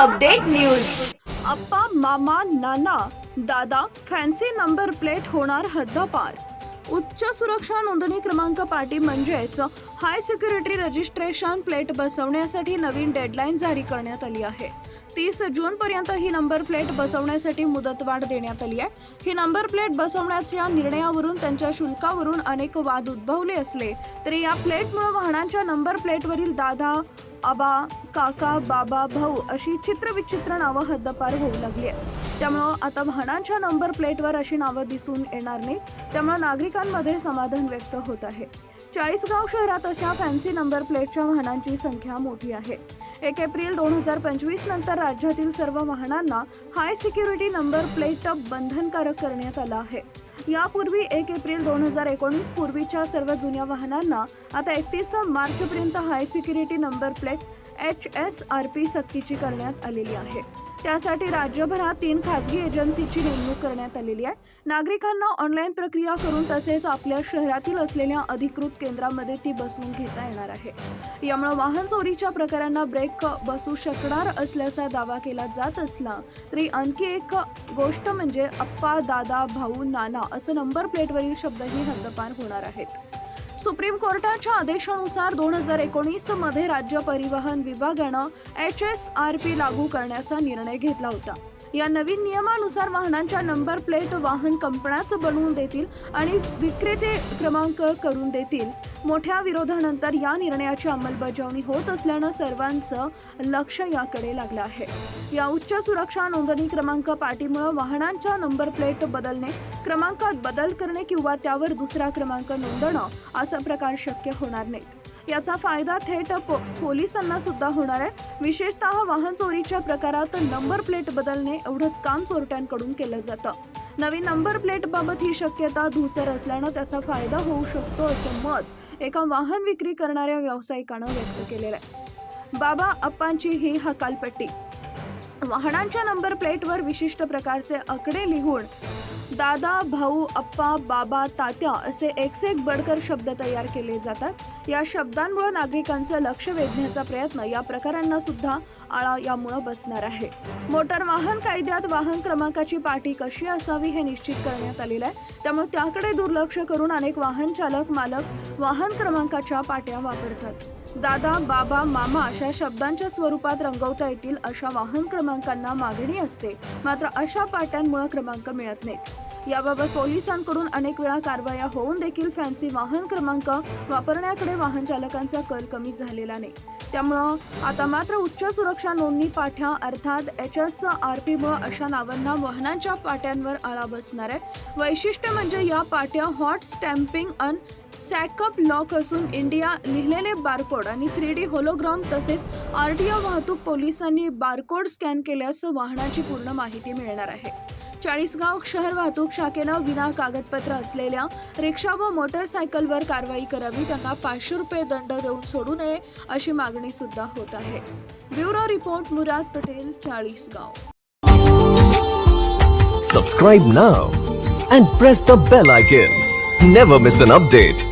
Update news. अप्पा मामा नाना दादा fancy number plate होणार हद्दपार. उच्च सुरक्षा नोंदणी क्रमांक पाटी म्हणजेच हाय सिक्युरिटी रजिस्ट्रेशन प्लेट बसवण्यासाठी नवीन डेडलाईन जारी करण्यात आली आहे. तीस जून पर्यंत ही नंबर प्लेट बसवण्यासाठी मुदतवाढ देण्यात आली आहे. ही नंबर प्लेट बसवण्याच्या निर्णयावरून त्यांच्या शुल्कावरून अनेक वाद उद्भवले असले तरी या प्लेटमुळे वाहनांच्या नंबर प्लेटवरील दादा आबा काका बाबा भाऊ अशी चित्रविचित्र नावं हद्दपार होऊ लागली आहे त्यामुळं आता वाहनांच्या नंबर प्लेटवर अशी नावं दिसून येणार नाही त्यामुळं नागरिकांमध्ये समाधान व्यक्त होत आहे. चाळीसगाव शहरात अशा फॅन्सी नंबर प्लेटच्या वाहनांची संख्या मोठी आहे. एक एप्रिल दोन हजार पंचवीस नंतर राज्यातील सर्व वाहनांना हाय सिक्युरिटी नंबर प्लेट बंधनकारक करण्यात आलं आहे. यापूर्वी एक एप्रिल दोन हजार एकोणीस पूर्वीच्या सर्व जुन्या वाहनांना आता एकतीस मार्चपर्यंत high security number plate H S R P सक्तीची करण्यात आलेली आहे. त्यासाठी राज्यभरात तीन खासगी एजन्सीची नेमणूक करण्यात आलेली आहे. नागरिकांना ऑनलाईन प्रक्रिया करून तसेच आपल्या शहरातील असलेल्या अधिकृत केंद्रामध्ये ती बसवून घेता येणार आहे. यामुळे वाहन चोरीच्या प्रकारांना ब्रेक बसू शकणार असल्याचा दावा केला जात असला तरी आणखी एक गोष्ट म्हणजे अप्पा दादा भाऊ नाना असं नंबर प्लेटवरील शब्दही हद्दपार होणार आहेत. सुप्रीम कोर्टाच्या आदेशानुसार दोन हजार एकोणीसमध्ये राज्य परिवहन विभागानं एच एस आर पी लागू करण्याचा निर्णय घेतला होता. या नवीन नियमानुसार वाहनांच्या नंबर प्लेट वाहन कंपन्याच बनवून देतील आणि विक्रेते क्रमांक करून देतील. मोठ्या विरोधानंतर या निर्णयाची अंमलबजावणी होत असल्यानं सर्वांचं लक्ष याकडे लागलं आहे. या उच्च सुरक्षा नोंदणी क्रमांक पाठीमुळं वाहनांच्या नंबर प्लेट बदलणे क्रमांकात बदल करणे किंवा त्यावर दुसरा क्रमांक नोंदणं असा प्रकार शक्य होणार नाही याचा फायदा थेट पो- पोलिसांना सुद्धा होणार आहे. विशेषतः वाहन चोरीच्या प्रकारात नंबर प्लेट बदलणे एवढंच काम चोरट्यांकडून केलं जातं. नवीन नंबर प्लेटबाबत ही शक्यता धुसर असल्यानं त्याचा फायदा होऊ शकतो असं मत एका वाहन विक्री करणाऱ्या व्यावसायिकानं व्यक्त केलेलं आहे. बाबा अप्पांची ही हकालपट्टी. वाहनांच्या नंबर प्लेटवर विशिष्ट प्रकारचे आकडे लिहून दादा भाऊ अप्पा बाबा तात्या असे एक एक बडकर शब्द तयार केले जातात. या शब्दांमुळे नागरिकांचं लक्ष वेधण्याचा प्रयत्न या प्रकारांना सुद्धा आळा यामुळं बसणार आहे. मोटार वाहन कायद्यात वाहन क्रमांकाची पाटी कशी असावी हे निश्चित करण्यात आलेलं आहे. त्यामुळे त्याकडे दुर्लक्ष करून अनेक वाहन चालक मालक वाहन क्रमांकाच्या पाट्या वापरतात. दादा बाबा मामा अशा शब्दांच्या स्वरूपात रंगवता येतील अशा वाहन क्रमांकांना मागणी असते. मात्र अशा पाट्यांमुळे क्रमांक मिळत नाहीत. याबाबत पोलिसांकडून अनेक वेळा कारवाया होऊन देखील फॅन्सी वाहन क्रमांक वापरण्याकडे वाहन चालकांचा कल कमी झालेला नाही. त्यामुळं आता मात्र उच्च सुरक्षा नोंदणी पाठ्या अर्थात एच एस आर पी व अशा नावांना वाहनांच्या पाट्यांवर आळा बसणार आहे. वैशिष्ट्य म्हणजे या पाट्या हॉट स्टॅम्पिंग अन सॅकअप लॉक असून इंडिया लिहिलेले बारकोड आणि थ्री डी होलोग्राम तसेच आर टी ओ वाहतूक पोलिसांनी बारकोड स्कॅन केल्यास वाहनाची पूर्ण माहिती मिळणार आहे. चाळीसगाव शहर वाहतूक शाखेनं विना कागदपत्र असलेल्या रिक्षा व मोटरसायकलवर कारवाई करावी त्यांना पाचशे रुपये दंड देऊन सोडू नये अशी मागणी सुद्धा होत आहे. Bureau report Murad Patel Chalisgaon. Subscribe now and press the bell icon never miss an update